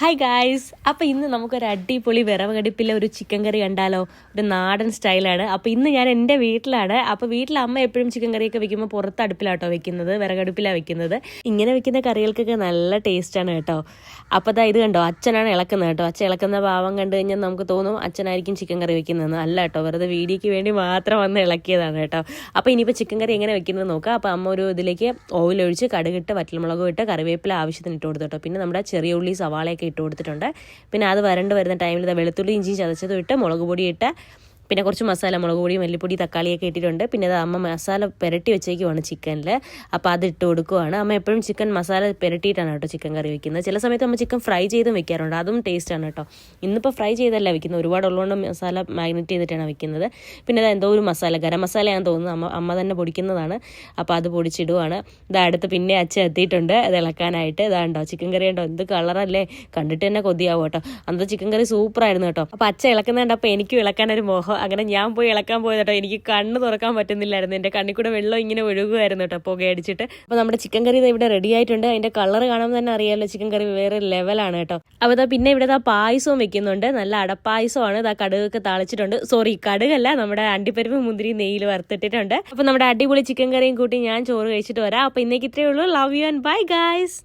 Hi guys അപ്പോൾ ഇന്ന് നമുക്കൊരു അടിപൊളി വിറവകടുപ്പിലെ ഒരു ചിക്കൻ കറി കണ്ടാലോ? ഒരു നാടൻ സ്റ്റൈലാണ് അപ്പോൾ ഇന്ന് ഞാൻ എന്റെ വീട്ടിലാണ്. അപ്പോൾ വീട്ടിൽ അമ്മ എപ്പോഴും ചിക്കൻ കറിയൊക്കെ വെക്കുമ്പോൾ പുറത്ത് അടുപ്പിലാട്ടോ വെക്കുന്നത്. വിറകടുപ്പിലാണ് വെക്കുന്നത്. ഇങ്ങനെ വെക്കുന്ന കറികൾക്കൊക്കെ നല്ല ടേസ്റ്റാണ് കേട്ടോ. അപ്പോൾ ദാ ഇത് കണ്ടോ? അച്ഛനാണ് ഇളക്കുന്നത് കേട്ടോ. അച്ഛൻ ഇളക്കുന്ന ഭാവം കണ്ടു കഴിഞ്ഞാൽ നമുക്ക് തോന്നും അച്ഛനായിരിക്കും ചിക്കൻ കറി വെക്കുന്നതെന്ന്. അല്ല കേട്ടോ. വെറുതെ വീഡിയോയ്ക്ക് വേണ്ടി മാത്രം വന്ന് ഇളക്കിയതാണ് കേട്ടോ. അപ്പോൾ ഇനിയിപ്പോൾ ചിക്കൻ കറി എങ്ങനെ വെക്കുന്നത് നോക്കാം. അപ്പോൾ അമ്മ ഒരു ഇതിലേക്ക് ഓയിലൊഴിച്ച് കടുകിട്ട് വറ്റൽമുളകും ഇട്ട് കറിവേപ്പില ആവശ്യത്തിന് ഇട്ട് കൊടുത്തു കേട്ടോ. പിന്നെ നമ്മുടെ ചെറിയ ഉള്ളി സവാളയൊക്കെ ഇട്ട് കൊടുത്തിട്ടുണ്ട്. പിന്നെ അത് വരണ്ട് വരുന്ന ടൈമിൽ വെളുത്തുള്ളി ഇഞ്ചി ചതച്ചതും ഇട്ട് മുളക് പൊടി ഇട്ട് പിന്നെ കുറച്ച് മസാല മുളക് പൊടി മല്ലിപ്പൊടി തക്കാളിയൊക്കെ ഇട്ടിട്ടുണ്ട്. പിന്നെ അത് അമ്മ മസാല പുരട്ടി വെച്ചേക്കുവാണ് ചിക്കനിൽ അപ്പോൾ അത് ഇട്ട് കൊടുക്കുവാണ്. അമ്മ എപ്പോഴും ചിക്കൻ മസാല പുരട്ടിയിട്ടാണ് കേട്ടോ ചിക്കൻ കറി വെക്കുന്നത്. ചില സമയത്ത് അമ്മ ചിക്കൻ ഫ്രൈ ചെയ്തും വെക്കാറുണ്ട്. അതും ടേസ്റ്റാണ് കേട്ടോ. ഇന്നിപ്പോൾ ഫ്രൈ ചെയ്തല്ല വെക്കുന്നത്. ഒരുപാട് ഉള്ളതുകൊണ്ട് മസാല മാഗ്നറ്റ് ചെയ്തിട്ടാണ് വെക്കുന്നത്. പിന്നെ അത് എന്തോ ഒരു മസാല ഗരം മസാലയാണെന്ന് തോന്നുന്നു. അമ്മ അമ്മ തന്നെ പൊടിക്കുന്നതാണ്. അപ്പോൾ അത് പൊടിച്ചിടുവാണ്. ഇതാ അടുത്ത് പിന്നെ അച്ഛൻ എത്തിയിട്ടുണ്ട്. അത് ഇളക്കാനായിട്ട്. ഇതാണ്ടോ ചിക്കൻ കറി ഉണ്ടോ? എന്ത് കളറല്ലേ കണ്ടിട്ട് തന്നെ കൊതിയാവും കേട്ടോ. അന്നത്തെ ചിക്കൻ കറി സൂപ്പറായിരുന്നു കേട്ടോ. അപ്പോൾ അച്ഛൻ ഇളക്കുന്നുണ്ട് അപ്പോൾ എനിക്കും ഇളക്കാനൊരു മോഹം. അങ്ങനെ ഞാൻ പോയി ഇളക്കാൻ പോയത് കേട്ടോ. എനിക്ക് കണ്ണ് തുറക്കാൻ പറ്റുന്നില്ലായിരുന്നു. എന്റെ കണ്ണിൽ കൂടെ വെള്ളം ഇങ്ങനെ ഒഴുകുമായിരുന്നു കേട്ടോ പുകയടിച്ചിട്ട് അപ്പോൾ നമ്മുടെ ചിക്കൻ കറി ഇവിടെ റെഡി ആയിട്ടുണ്ട്. അതിന്റെ കളർ കാണുമ്പോൾ തന്നെ അറിയാമല്ലോ ചിക്കൻ കറി വേറെ ലെവലാണ് കേട്ടോ. അപ്പോൾ ഇതാ പിന്നെ ഇവിടെ ദാ പായസവും വെക്കുന്നുണ്ട്. നല്ല അടപ്പായസമാണ്. ഇതാ കടുകൊക്കെ താളിച്ചിട്ടുണ്ട്. സോറി കടുകല്ല നമ്മുടെ അണ്ടിപ്പരിപ്പ് മുന്തിരി നെയ്യിൽ വറുത്തിട്ടിട്ടുണ്ട്. അപ്പോൾ നമ്മുടെ അടിപൊളി ചിക്കൻ കറിയും കൂട്ടി ഞാൻ ചോറ് കഴിച്ചിട്ട് വരാം. അപ്പോൾ ഇന്നേക്ക് ഇത്രയേ ഉള്ളൂ. Love you and bye guys